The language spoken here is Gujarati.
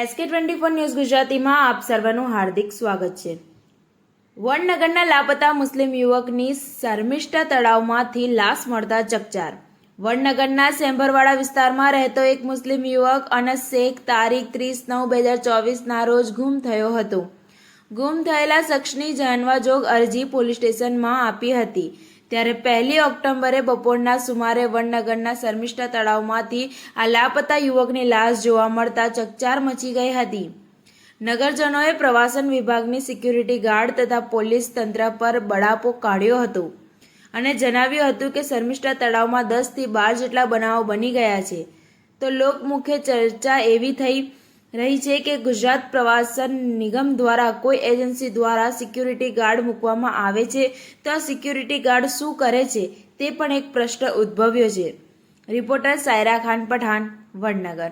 એસકે ટ્વેન્ટી ફોર ન્યૂઝ ગુજરાતીમાં આપ સર્વનું હાર્દિક સ્વાગત છે. વડનગરના લાપતા મુસ્લિમ યુવકની શર્મિષ્ઠા તળાવમાંથી લાશ મળતા ચકચાર. વડનગરના સેમ્બરવાડા વિસ્તારમાં રહેતો એક મુસ્લિમ યુવક અનસ શેખ તારીખ ત્રીસ નવ બે હજાર ચોવીસના રોજ ગુમ થયો હતો. ગુમ થયેલા શખ્સની જાણવા જોગ અરજી પોલીસ સ્ટેશનમાં આપી હતી. ત્યારે પહેલી ઓક્ટોબરે બપોરના સુમારે વડનગરના શર્મિષ્ઠા તળાવમાંથી આ લાપતા યુવકની લાશ જોવા મળતા ચકચાર મચી ગઈ હતી. નગરજનોએ પ્રવાસન વિભાગની સિક્યુરિટી ગાર્ડ તથા પોલીસ તંત્ર પર બળાપો કાઢ્યો હતો અને જણાવ્યું હતું કે શર્મિષ્ઠા તળાવમાં દસથી બાર જેટલા બનાવો બની ગયા છે. તો લોકમુખે ચર્ચા એવી થઈ રહી છે કે ગુજરાત પ્રવાસન નિગમ દ્વારા કોઈ એજન્સી દ્વારા સિક્યુરિટી ગાર્ડ મૂકવામાં આવે છે? તો આ સિક્યુરિટી ગાર્ડ શું કરે છે? તે પણ એક પ્રશ્ન ઉદ્ભવ્યો છે. રિપોર્ટર સાયરા ખાન પઠાણ, વડનગર.